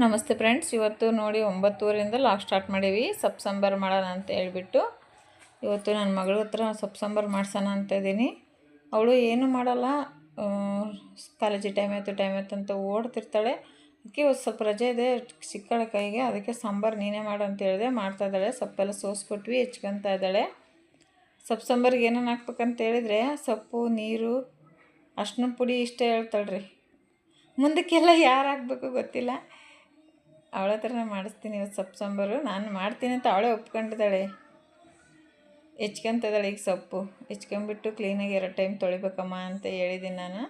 ನಮಸ್ತೆ ಫ್ರೆಂಡ್ಸ್, ಇವತ್ತು ನೋಡಿ ಒಂಬತ್ತೂರಿಂದ ಲಾಕ್ ಸ್ಟಾರ್ಟ್ ಮಾಡೀವಿ. ಸಪ್ಸಂಬರ್ ಸಾಂಬಾರು ಮಾಡೋಣ ಅಂತ ಹೇಳ್ಬಿಟ್ಟು. ಇವತ್ತು ನನ್ನ ಮಗಳ ಹತ್ರ ಸೊಪ್ಪು ಸಾಂಬಾರು ಮಾಡ್ಸೋಣ ಅಂತ ಇದ್ದೀನಿ. ಅವಳು ಏನು ಮಾಡಲ್ಲ ಕಾಲೇಜಿ ಟೈಮ್ ಆಯಿತು, ಟೈಮ್ ಆಯ್ತು ಅಂತ ಓಡ್ತಿರ್ತಾಳೆ. ಅದಕ್ಕೆ ಸ್ವಲ್ಪ ರಜೆ ಇದೆ, ಸಿಕ್ಕಳ ಕೈಗೆ. ಅದಕ್ಕೆ ಸಾಂಬಾರು ನೀನೇ ಮಾಡು ಅಂತ ಹೇಳಿದೆ. ಮಾಡ್ತಾ ಇದ್ದಾಳೆ, ಸೊಪ್ಪೆಲ್ಲ ಸೋಸ್ಕೊಟ್ವಿ, ಹೆಚ್ಕೊತಾ ಇದ್ದಾಳೆ. ಸೊಪ್ಪು ಸಾಂಬಾರಿಗೆ ಏನೇನು ಹಾಕ್ಬೇಕಂತ ಹೇಳಿದರೆ, ಸೊಪ್ಪು, ನೀರು ಅರ್ಶಿನ ಪುಡಿ ಇಷ್ಟೇ ಹೇಳ್ತಾಳೆ ರೀ ಮುಂದಕ್ಕೆಲ್ಲ ಯಾರು ಹಾಕ್ಬೇಕು ಗೊತ್ತಿಲ್ಲ. ಅವಳ ಹತ್ರನೇ ಮಾಡಿಸ್ತೀನಿ ಇವತ್ತು ಸೊಪ್ಪು ಸಾಂಬಾರು. ನಾನು ಮಾಡ್ತೀನಿ ಅಂತ ಅವಳೇ ಒಪ್ಕೊಂಡಿದ್ದಾಳೆ. ಹೆಚ್ಕೊಂತದಾಳೆ ಈಗ ಸೊಪ್ಪು. ಹೆಚ್ಕೊಂಬಿಟ್ಟು ಕ್ಲೀನಾಗಿ ಎರಡು ಟೈಮ್ ತೊಳಿಬೇಕಮ್ಮ ಅಂತ ಹೇಳಿದ್ದೀನಿ ನಾನು.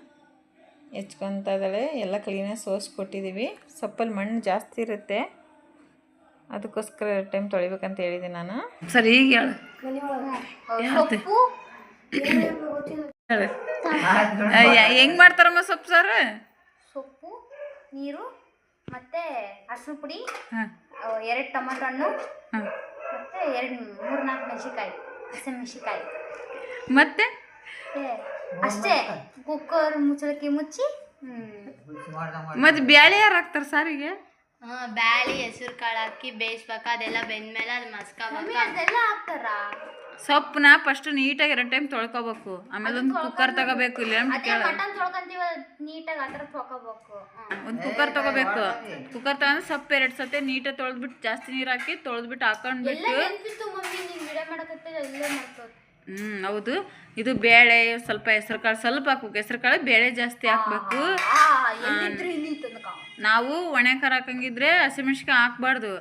ಹೆಚ್ಕೊತಾ ಇದ್ದಾಳೆ. ಎಲ್ಲ ಕ್ಲೀನಾಗಿ ಸೋಸಿ ಕೊಟ್ಟಿದ್ದೀವಿ. ಸೊಪ್ಪಲ್ಲಿ ಮಣ್ಣು ಜಾಸ್ತಿ ಇರುತ್ತೆ. ಅದಕ್ಕೋಸ್ಕರ ಎರಡು ಟೈಮ್ ತೊಳಿಬೇಕಂತ ಹೇಳಿದ್ದೀನಿ ನಾನು. ಸರಿ ಈಗ ಹೆಂಗೆ ಮಾಡ್ತಾರಮ್ಮ ಸೊಪ್ಪು ಸಾರು? ಸೊಪ್ಪು ನೀರು ಮತ್ತೆ ಹಸು ಪುಡಿ ಹಾಂ. ಎರಡು ಟೊಮೆಟೊ ಹಣ್ಣು ಹಾಂ. ಮತ್ತೆ ಎರಡು ಮೂರು ನಾಲ್ಕು ಮೆಣಸಿಕಾಯಿ ಹಸಿಮೆಣಸಿಕಾಯಿ ಮತ್ತೆ? ಮತ್ತೆ ಅಷ್ಟೇ. ಕುಕ್ಕರ್ ಮುಚ್ಚಳಕ್ಕೆ ಮುಚ್ಚಿ ಮತ್ತೆ ಬ್ಯಾಳೆ ಯಾರು ಹಾಕ್ತಾರೆ ಸಾರಿಗೆ? ಬ್ಯಾಳಿ ಹೆಸರು ಕಾಳು ಹಾಕಿ ಬೇಯಿಸ್ಬೇಕು. ಅದೆಲ್ಲ ಬೆಂದ್ಮೇಲೆ ಅದು ಮಸ್ಕೋಬೇಕು ಅದೆಲ್ಲ ಹಾಕ್ತಾರ? ಸೊಪ್ಪನ್ನ ಫಸ್ಟ್ ನೀಟಾಗಿ ಎರಡು ಟೈಮ್ ತೊಳ್ಕೊಬೇಕು. ಆಮೇಲೆ ಒಂದು ಕುಕ್ಕರ್ ತಗೋಬೇಕು ಇಲ್ಲ ಅದೇ ಮಟನ್ ತೊಳ್ಕೊಂತೀವ ನೀಟಾಗಿ ಆ ಥರ ತೊಳ್ಕೊಬೇಕು. ಒಂದು ಕುಕ್ಕರ್ ತಗೋಬೇಕು. ಕುಕ್ಕರ್ ತಗೊಂಡು ಸೊಪ್ಪು ಎರಡು ಸತೆ ನೀಟಾಗಿ ತೊಳೆದ್ಬಿಟ್ಟು ಜಾಸ್ತಿ ನೀರು ಹಾಕಿ ತೊಳೆದ್ಬಿಟ್ಟು ಎಲ್ಲ ಹಾಕೊಂಡ್ಬಿಟ್ಟು ಮಮ್ಮಿ ನೀನು ವಿಡಿಯೋ ಮಾಡಕತ್ತಿಲ್ಲ ಇಲ್ಲೇ ಮಾಡ್ತೋದು ಹ್ಞೂ ಹೌದು. ಇದು ಬೇಳೆ ಸ್ವಲ್ಪ ಹೆಸರು ಕಾಳು ಸ್ವಲ್ಪ ಹಾಕ್ಬೇಕು. ಹೆಸರು ಕಾಳು ಬೇಳೆ ಜಾಸ್ತಿ ಹಾಕ್ಬೇಕು. ನಾವು ಒಣೆಕಾರ ಹಾಕಂಗಿದ್ರೆ ಹಸಿಮೆಣ್ಸಿಕಾಯಿ ಹಾಕ್ಬಾರ್ದು.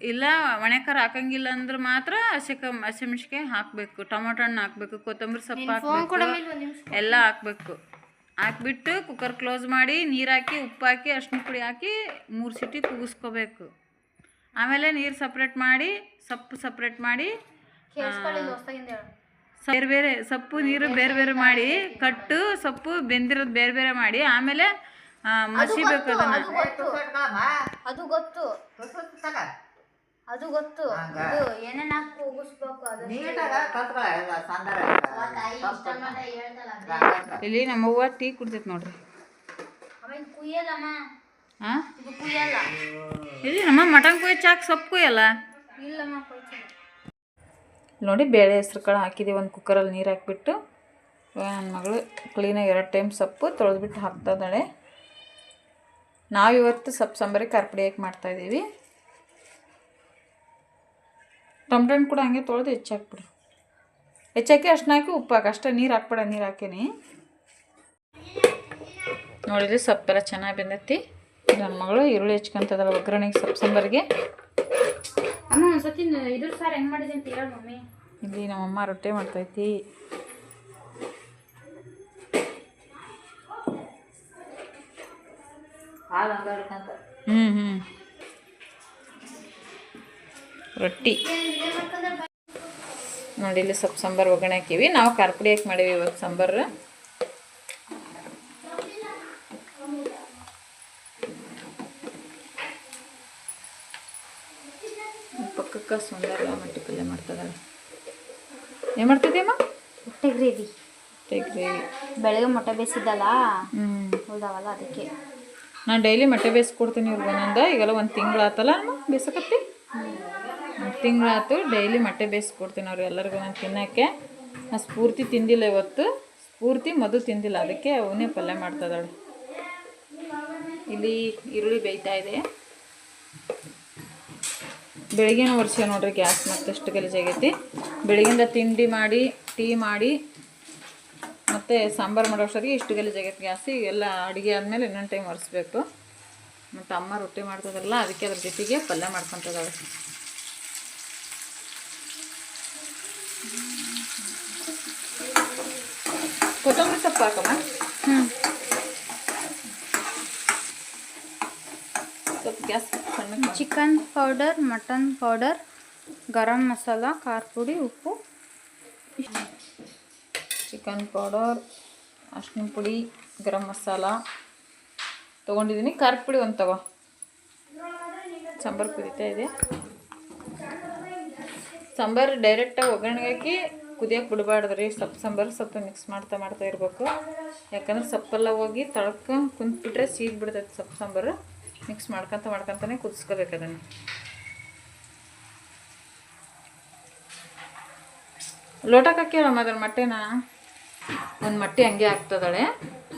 ಇಲ್ಲ ಒಣೆಖಾರ ಹಾಕಂಗಿಲ್ಲ ಅಂದ್ರೆ ಮಾತ್ರ ಹಸಿ ಹಸಿಮೆಣ್ಸಿಕಾಯಿ ಹಾಕಬೇಕು. ಟೊಮೊಟೊ ಹಣ್ಣು ಹಾಕಬೇಕು ಕೊತ್ತಂಬರಿ ಸೊಪ್ಪು ಹಾಕಬೇಕು. ಎಲ್ಲ ಹಾಕಬೇಕು. ಹಾಕ್ಬಿಟ್ಟು ಕುಕ್ಕರ್ ಕ್ಲೋಸ್ ಮಾಡಿ ನೀರು ಹಾಕಿ ಉಪ್ಪು ಹಾಕಿ ಅರ್ಶಿನ ಪುಡಿ ಹಾಕಿ ಮೂರು ಸಿಟಿ ಕೂಗಿಸ್ಕೋಬೇಕು ಆಮೇಲೆ ನೀರು ಸಪ್ರೇಟ್ ಮಾಡಿ ಸೊಪ್ಪು ಸಪ್ರೇಟ್ ಮಾಡಿ ಬೇರೆ ಬೇರೆ ಸೊಪ್ಪು ನೀರು ಬೇರೆ ಬೇರೆ ಮಾಡಿ ಕಟ್ಟು ಸೊಪ್ಪು ಬೆಂದಿರೋದು ಬೇರೆ ಬೇರೆ ಮಾಡಿ ಆಮೇಲೆ ಮಸಿಬೇಕು ಅದನ್ನು. ಅದು ಗೊತ್ತು ಅದು ಗೊತ್ತು. ಅದು ಗೊತ್ತು. ಇದು ಏನೇನ್ ಹಾಕಿ ಹೋಗಿಸ್ಬೇಕು ಅದು. ಇಲ್ಲಿ ನಮ್ಮವ್ವ ಟೀ ಕುಡ್ತೈತೆ ನೋಡ್ರಿ. ಆಮೇಲೆ ಕುಯ್ಯಲ್ಲಮ್ಮ. ಹಾಂ ಇದು ಕುಯ್ಯಲ್ಲ. ಇಲ್ಲಿ ನಮ್ಮ ಮಟನ್ ಕುಯ್ಯ ಚಾಕ್ ಸೊಪ್ಪು ಕುಯ್ಯಲ್ಲ? ಇಲ್ಲಮ್ಮ ಕೊಯ್ತಿಲ್ಲ ನೋಡಿ ಬೇಳೆ ಹೆಸ್ರು ಕಾಳು ಹಾಕಿದ್ದೀವಿ ಒಂದು ಕುಕ್ಕರಲ್ಲಿ ನೀರು ಹಾಕಿಬಿಟ್ಟು. ನನ್ನ ಮಗಳು ಕ್ಲೀನಾಗಿ ಎರಡು ಟೈಮ್ ಸೊಪ್ಪು ತೊಳೆದ್ಬಿಟ್ಟು ಹಾಕ್ತಾ ಇದ್ದಾಳೆ. ನಾವಿವತ್ತು ಸೊಪ್ಪು ಸಾಂಬಾರಿಗೆ ಖಾರಪುಡಿ ಹಾಕಿ ಮಾಡ್ತಾಯಿದ್ದೀವಿ ಟೊಮ್ಟೊ ಕೂಡ ಹಂಗೆ ತೊಳೆದು ಹೆಚ್ಚಾಕ್ಬಿಡು. ಹೆಚ್ಚಾಕಿ ಅಷ್ಟು ಹಾಕಿ ಉಪ್ಪು ಹಾಕಿ. ಅಷ್ಟೇ ನೀರು ಹಾಕ್ಬೇಡ, ನೀರು ಹಾಕೇನಿ. ನೋಡಿದ್ರೆ ಸೊಪ್ಪೆಲ್ಲ ಚೆನ್ನಾಗಿ ಬೆಂದೈತಿ. ನನ್ನ ಮಗಳು ಈರುಳ್ಳಿ ಹೆಚ್ಕೊಂತದಲ್ಲ ಒಗ್ಗರಣೆಗೆ, ಸೊಪ್ಪು ಸಾಂಬಾರಿಗೆ. ಅಮ್ಮ, ಒಂದ್ಸತಿ ಇದ್ರ ಸಾರ್ ಹೆಂಗ್ ಮಾಡಿದೆ ಅಂತ ಹೇಳ ಮಮ್ಮಿ. ಇಲ್ಲಿ ನಮ್ಮಮ್ಮ ರೊಟ್ಟಿ ಮಾಡ್ತೈತಿ. ಹ್ಞೂ ಹ್ಞೂ ರೊಟ್ಟಿ. ನೋಡಿ ಇಲ್ಲಿ ಸೊಪ್ಪು ಸಾಂಬಾರು ಒಗ್ಗರಣೆ ಹಾಕಿವಿ. ನಾವು ಖಾರಪುಡಿ ಹಾಕಿ ಮಾಡೀವಿ ಇವತ್ತು ಸಾಂಬಾರು. ಪಕ್ಕಕ್ಕೆ ಸುಂದರ ಮಟ್ಟಿ ಪಲ್ಯ ಮಾಡ್ತದಾಳೆ ಏನು ಮಾಡ್ತಿದ್ದೀಯಮ್ಮ ಮೊಟ್ಟೆ ಗ್ರೇವಿ. ಮೊಟ್ಟೆ ಗ್ರೇವಿ. ಬೆಳಗ್ಗೆ ಮೊಟ್ಟೆ ಬೇಯಿಸಿದ್ದಲ್ಲ? ಉಳ್ದಾವಲ್ಲ ಅದಕ್ಕೆ. ನಾನು ಡೈಲಿ ಮೊಟ್ಟೆ ಬೇಯಿಸ್ಕೊಡ್ತೀನಿ ಇವ್ರಿಗೆ ಒಂದೊಂದು ಈಗೆಲ್ಲ ಒಂದು ತಿಂಗಳಾತಲ್ಲ ಅಮ್ಮ ಬೇಯಿಸಕತ್ತಿ? ಒಂದು ತಿಂಗಳಾತು ಡೈಲಿ ಮೊಟ್ಟೆ ಬೇಯಿಸ್ಕೊಡ್ತೀನಿ ಅವ್ರು ಎಲ್ಲರಿಗೂ ನಾನು ತಿನ್ನೋಕ್ಕೆ. ನಾನು ಸ್ಫೂರ್ತಿ ತಿಂದಿಲ್ಲ ಇವತ್ತು. ಸ್ಫೂರ್ತಿ ಮದು ತಿಂದಿಲ್ಲ. ಅದಕ್ಕೆ ಅವನೇ ಪಲ್ಯ ಮಾಡ್ತದಾಳೆ ಇಲ್ಲಿ ಈರುಳ್ಳಿ ಬೇಯ್ತಾ ಇದೆ. ಬೆಳಗ್ಗೆನ ವರ್ಷ ನೋಡ್ರಿ ಗ್ಯಾಸ್ ಮತ್ತಷ್ಟು ಗಲೀಜಾಗೈತಿ. ಬೆಳಗಿಂದ ತಿಂಡಿ ಮಾಡಿ ಟೀ ಮಾಡಿ ಮತ್ತು ಸಾಂಬಾರು ಮಾಡೋ ಅಷ್ಟೊರಿಗೆ ಇಷ್ಟು ಗಲೀಜಾಗೈತೆ ಗ್ಯಾಸಿ ಎಲ್ಲ ಅಡುಗೆ ಆದಮೇಲೆ ಇನ್ನೊಂದು ಟೈಮ್ ಒರೆಸ್ಬೇಕು. ಮತ್ತು ಅಮ್ಮ ರೊಟ್ಟಿ ಮಾಡ್ತದಲ್ಲ ಅದಕ್ಕೆ ಅದ್ರ ಜೊತೆಗೆ ಪಲ್ಯ ಮಾಡ್ಕೊತದಾಳೆ. ಕೊತ್ತಂಬರಿ ಸೊಪ್ಪು ಹಾಕಮ್ಮ. ಹ್ಞೂ ಸ್ವಲ್ಪ gas chicken powder mutton powder garam masala ಖಾರ ಪುಡಿ ಉಪ್ಪು. ಚಿಕನ್ ಪೌಡರ್, ಅರ್ಶಿನ ಪುಡಿ, ಗರಂ ಮಸಾಲ. ತೊಗೊಂಡಿದ್ದೀನಿ. ಖಾರ ಪುಡಿ ಒಂದು ತಗೋ. ಸಾಂಬಾರು ಕುದೀತಾ ಇದೆ. ಸಾಂಬಾರು ಡೈರೆಕ್ಟಾಗಿ ಒಗ್ಗರಣೆಗೆ ಹಾಕಿ ಕುದಿಯೋಕೆ ಬಿಡಬಾರ್ದು ರೀ. ಸೊಪ್ಪು ಸಾಂಬಾರು ಸ್ವಲ್ಪ ಮಿಕ್ಸ್ ಮಾಡ್ತಾ ಮಾಡ್ತಾ ಇರಬೇಕು. ಯಾಕಂದ್ರೆ ಸೊಪ್ಪೆಲ್ಲ ಹೋಗಿ ತಳ್ಕೊಂಡು ಕುಂತ್ಬಿಟ್ರೆ ಸೀದ್ ಬಿಡ್ತೈತೆ ಸೊಪ್ಪು ಸಾಂಬಾರು. ಮಿಕ್ಸ್ ಮಾಡ್ಕೊತ ಮಾಡ್ಕೊತಾನೆ ಕುದಿಸ್ಕೋಬೇಕು ಅದನ್ನು. ಲೋಟಕ್ಕೆ ಹಾಕ್ಯಾರಮ್ಮ ಅದ್ರ ಮೊಟ್ಟೆನ? ಒಂದು ಮಟ್ಟಿ ಹಂಗೆ ಆಗ್ತದಳೆ.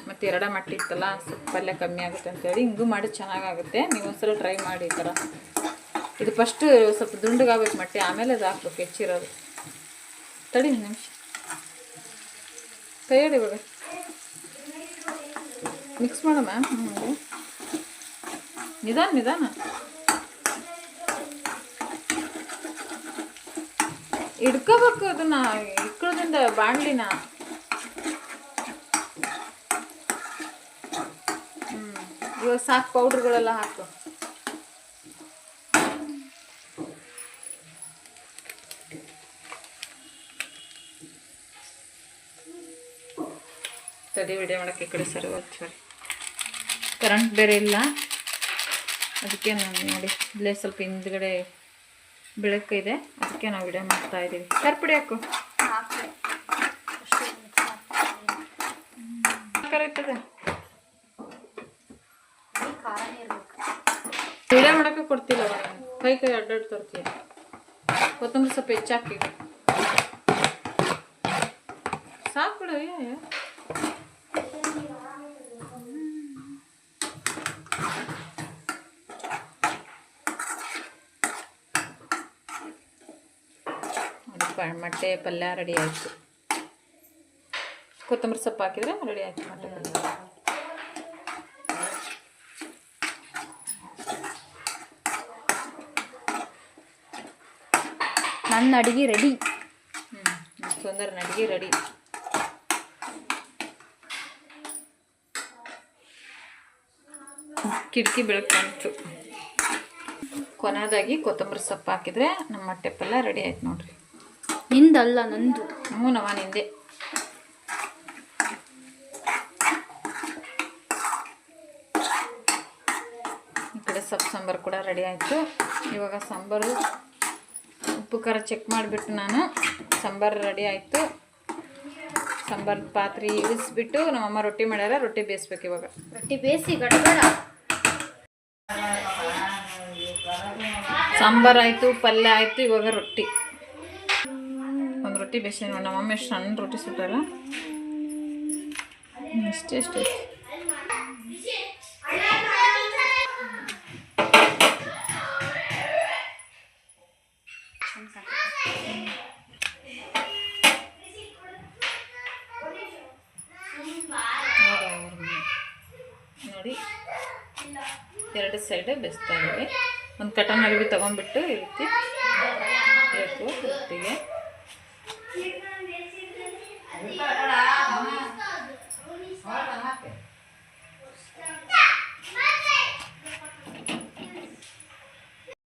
ಮತ್ತು ಎರಡ ಮಟ್ಟಿ ಇತ್ತಲ್ಲ, ಸ್ವಲ್ಪ ಪಲ್ಯ ಕಮ್ಮಿ ಆಗುತ್ತೆ ಅಂತೇಳಿ ಹಿಂಗೂ ಮಾಡಿ ಚೆನ್ನಾಗಾಗುತ್ತೆ. ನೀವು ಒಂದ್ಸಲ ಟ್ರೈ ಮಾಡಿ ಈ ಥರ ಇದು ಫಸ್ಟು ಸ್ವಲ್ಪ ದುಂಡುಗಾಗಬೇಕು ಮೊಟ್ಟೆ, ಆಮೇಲೆ ಅದು ಹಾಕ್ಬೇಕು, ಹೆಚ್ಚಿರೋದು. ತಡಿ ನಿಮಿಷ. ತಯಾರಿ ಬಿಡ ಮಿಕ್ಸ್ ಮಾಡಮ್ಮ ಹ್ಞೂ ನಿಧಾನ ನಿಧಾನ. ಇಡ್ಕೋಬೇಕು ಅದನ್ನ ಇಕ್ಕಳದಿಂದ ಬಾಣಲಿನ. ಹ್ಞೂ ಇವಾಗ ಸಾಕು ಪೌಡ್ರ್ಗಳೆಲ್ಲ ಹಾಕು. ತಡಿ ವಿಡಿಯೋ ಮಾಡೋಕ್ಕೆ ಈ ಕಡೆ ಸರಿ ಸರಿ ಕರೆಂಟ್ ಬೇರೆ ಇಲ್ಲ. ಅದಕ್ಕೆ ನಾನು ನೋಡಿ, ಇಲ್ಲೇ ಸ್ವಲ್ಪ ಹಿಂದ್ಗಡೆ ಬೆಳಕಿದೆ. ಅದಕ್ಕೆ ನಾವು ವಿಡಿಯೋ ಮಾಡ್ತಾ ಇದ್ದೀವಿ ಕರ್ಪುಡಿ ಹಾಕು. ವಿಡಿಯೋ ಮಾಡೋಕ್ಕೆ ಕೊಡ್ತಿಲ್ಲ. ಕೈ ಕೈ ಅಡ್ಡಾಡ್ ತರ್ತೀಯ. ಕೊತ್ತಂಬರಿ ಸ್ವಲ್ಪ ಹೆಚ್ಚಾಕಿ. ಸಾಕು ಮೊಟ್ಟೆ ಪಲ್ಯ ರೆಡಿ ಆಯಿತು. ಕೊತ್ತಂಬರಿ ಸೊಪ್ಪು ಹಾಕಿದ್ರೆ ರೆಡಿ ಆಯಿತು ಮೊಟ್ಟೆ ಪಲ್ಯ. ನನ್ನ ಅಡುಗೆ ರೆಡಿ. ಹ್ಞೂ ಸುಂದರ ಅಡುಗೆ ರೆಡಿ. ಕಿಟಕಿ ಬೆಳಕು ಕೊನೆಯದಾಗಿ ಕೊತ್ತಂಬರಿ ಸೊಪ್ಪು ಹಾಕಿದರೆ ನಮ್ಮ ಮೊಟ್ಟೆ ಪಲ್ಯ ರೆಡಿ ಆಯ್ತು ನೋಡ್ರಿ. ನಿಂದಲ್ಲ ನಂದು. ಹ್ಞೂ ನವ ನಿಂದೆ ಈ ಕಡೆ ಸೊಪ್ಪು ಸಾಂಬಾರು ಕೂಡ ರೆಡಿ ಆಯಿತು. ಇವಾಗ ಸಾಂಬಾರು ಉಪ್ಪು ಖಾರ ಚೆಕ್ ಮಾಡಿಬಿಟ್ಟು ನಾನು ಸಾಂಬಾರು ರೆಡಿ ಆಯಿತು. ಸಾಂಬಾರು ಪಾತ್ರೆ ಇಳಿಸ್ಬಿಟ್ಟು ನಮ್ಮಮ್ಮ ರೊಟ್ಟಿ ಮಾಡ್ಯಾರ ರೊಟ್ಟಿ ಬೇಯಿಸ್ಬೇಕು ಇವಾಗ. ರೊಟ್ಟಿ ಬೇಯಿಸಿ ಗಡಗಡ ಸಾಂಬಾರು ಆಯಿತು ಪಲ್ಯ ಆಯಿತು ಇವಾಗ ರೊಟ್ಟಿ. ರೊಟ್ಟಿ ಬೇಯಿಸಿ ನೋಡಿ. ನಮ್ಮಮ್ಮ ಎಷ್ಟು ಸಣ್ಣ ರೊಟ್ಟಿ ಸುಟ್ಟಲ್ಲ ಇಷ್ಟೇ ಇಷ್ಟೇ ನೋಡಿ, ಎರಡು ಸೈಡ್ ಬೆಸ್ತಾ ಇದ್ದೀವಿ ಒಂದು ಕಟನ್ ಅರಿವಿ ತಗೊಂಡ್ಬಿಟ್ಟು ಈ ರೀತಿ ಬೇಕು ರೊಟ್ಟಿಗೆ. ಹೇಳ್ತಾನೆ ಹೇಳ್ತಿದ್ದಾನೆ ಅದೇ